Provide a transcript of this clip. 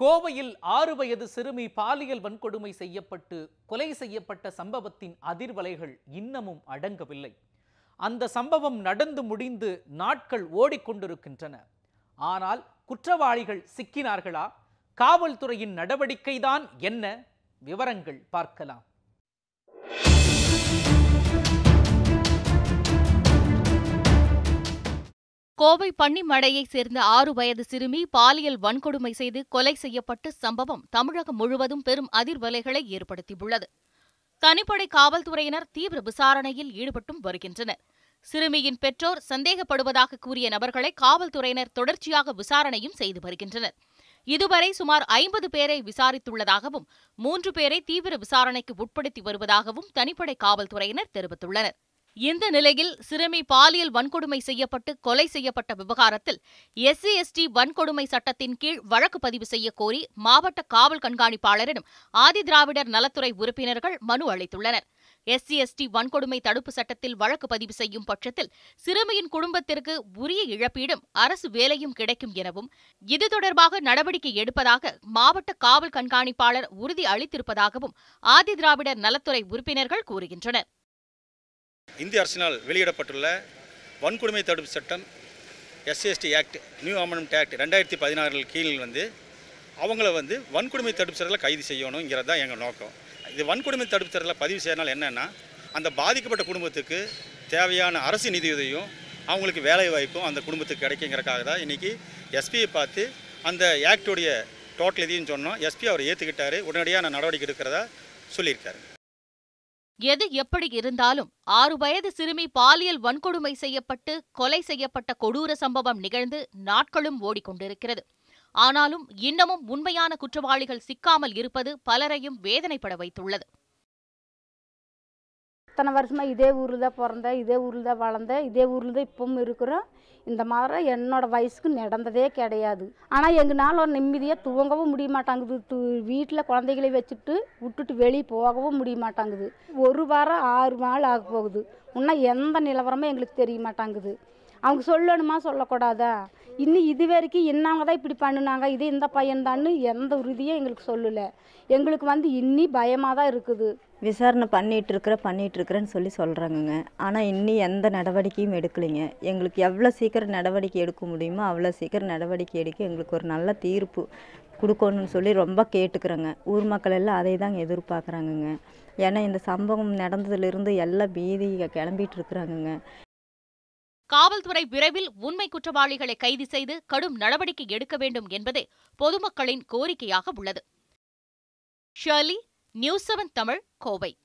கோவையில் ஆறு வயது சிறுமி பாலியல் வன்கொடுமை செய்யப்பட்டு கொலை செய்யப்பட்ட சம்பவத்தின் அதிர்வலைகள் இன்னமும் அடங்கவில்லை. அந்த சம்பவம் நடந்து முடிந்து நாட்கள் ஓடிக்கொண்டிருக்கின்றன. ஆனால் குற்றவாளிகள் சிக்கினார்களா? காவல்துறையின் நடவடிக்கைதான் என்ன? விவரங்கள் பார்க்கலாம். கோவை பன்னிமடையைச் சேர்ந்த ஆறு வயது சிறுமி பாலியல் வன்கொடுமை செய்து கொலை செய்யப்பட்ட சம்பவம் தமிழகம் முழுவதும் பெரும் அதிர்வலைகளை ஏற்படுத்தியுள்ளது. தனிப்படை காவல்துறையினர் தீவிர விசாரணையில் ஈடுபட்டும் வருகின்றனர். சிறுமியின் பெற்றோர் சந்தேகப்படுவதாக கூறிய நபர்களை காவல்துறையினர் தொடர்ச்சியாக விசாரணையும் செய்து வருகின்றனர். இதுவரை சுமார் ஐம்பது பேரை விசாரித்துள்ளதாகவும் மூன்று பேரை தீவிர விசாரணைக்கு உட்படுத்தி வருவதாகவும் தனிப்படை காவல்துறையினர் தெரிவித்துள்ளனர். இந்த நிலையில் சிறுமி பாலியல் வன்கொடுமை செய்யப்பட்டு கொலை செய்யப்பட்ட விவகாரத்தில் எஸ்சி எஸ்டி வன்கொடுமை சட்டத்தின் கீழ் வழக்கு பதிவு செய்ய கோரி மாவட்ட காவல் கண்காணிப்பாளரிடம் ஆதிதிராவிடர் நலத்துறை உறுப்பினர்கள் மனு அளித்துள்ளனர். எஸ்சி எஸ்டி வன்கொடுமை தடுப்பு சட்டத்தில் வழக்கு பதிவு செய்யும் பட்சத்தில் சிறுமியின் குடும்பத்திற்கு உரிய இழப்பீடும் அரசு வேலையும் கிடைக்கும் எனவும் இது தொடர்பாக நடவடிக்கை எடுப்பதாக மாவட்ட காவல் கண்காணிப்பாளர் உறுதி அளித்திருப்பதாகவும் ஆதிதிராவிடர் நலத்துறை உறுப்பினர்கள் கூறுகின்றனர். இந்திய அரசினால் வெளியிடப்பட்டுள்ள வன்கொடுமை தடுப்பு சட்டம் SC ST act new amendment act ரெண்டாயிரத்தி பதினாறில் கீழ் வந்து அவங்கள வந்து வன்கொடுமை தடுப்பு சட்டத்தில் கைது செய்யணுங்கிறது தான் எங்கள் நோக்கம். இது வன்கொடுமை தடுப்பு சட்டத்தில் பதிவு செய்யறதுனால என்னென்னா அந்த பாதிக்கப்பட்ட குடும்பத்துக்கு தேவையான அரசு நிதியுதவியும் அவங்களுக்கு வேலை வாய்ப்பும் அந்த குடும்பத்துக்கு கிடைக்குங்கிறக்காக தான் இன்றைக்கி எஸ்பியை பார்த்து அந்த ஆக்டுடைய டோட்டல் இதையும் சொன்னோம். எஸ்பி அவர் ஏற்றுக்கிட்டார் உடனடியாக நடவடிக்கை எடுக்கிறதா சொல்லியிருக்காரு. எது எப்படி இருந்தாலும் ஆறு வயது சிறுமி பாலியல் வன்கொடுமை செய்யப்பட்டு கொலை செய்யப்பட்ட கொடூர சம்பவம் நிகழ்ந்து நாட்களும் ஓடிக்கொண்டிருக்கிறது. ஆனாலும் இன்னமும் உண்மையான குற்றவாளிகள் சிக்காமல் இருப்பது பலரையும் வேதனைப்பட வைத்துள்ளது. இத்தனை வருஷமாக இதே ஊரில் தான் பிறந்தேன் இதே ஊரில் தான் வளர்ந்தேன் இதே ஊரில் தான் இப்பவும் இருக்கிறோம். இந்த மாதிரி என்னோடய வயசுக்கு நடந்ததே கிடையாது. ஆனால் எங்களால் ஒரு நிம்மதியாக தூங்கவும் முடிய மாட்டாங்குது. து வீட்டில் குழந்தைகளை வச்சுட்டு விட்டுட்டு வெளியே போகவும் முடிய மாட்டாங்குது. ஒரு வாரம் ஆறு நாள் ஆக போகுது. இன்னும் எந்த நிலவரமும் எங்களுக்கு தெரிய மாட்டாங்குது. அவங்க சொல்லணுமா சொல்லக்கூடாதா? இன்னும் இது வரைக்கும் என்னவங்க தான் இப்படி பண்ணுனாங்க? இது இந்த பையன்தான்னு எந்த உறுதியும் எங்களுக்கு சொல்லலை. எங்களுக்கு வந்து இன்னி பயமாக தான் இருக்குது. விசாரணை பண்ணிட்டு இருக்கிற இருக்கிறேன்னு சொல்லி சொல்கிறாங்கங்க ஆனால் இன்னி எந்த நடவடிக்கையும் எடுக்கலைங்க. எங்களுக்கு எவ்வளோ சீக்கிரம் நடவடிக்கை எடுக்க முடியுமோ அவ்வளோ சீக்கிரம் நடவடிக்கை எடுக்க எங்களுக்கு ஒரு நல்ல தீர்ப்பு கொடுக்கணும்னு சொல்லி ரொம்ப கேட்டுக்கிறேங்க. ஊர் மக்கள் எல்லாம் அதை தாங்க எதிர்பார்க்குறாங்கங்க. ஏன்னா இந்த சம்பவம் நடந்ததுலேருந்து எல்லாம் பீதி கிளம்பிட்டு இருக்கிறாங்கங்க. காவல்துறை விரைவில் உண்மை குற்றவாளிகளை கைது செய்து கடும் நடவடிக்கை எடுக்க வேண்டும் என்பதே பொதுமக்களின் கோரிக்கையாக உள்ளது. Shirley news seven Tamil Kovai.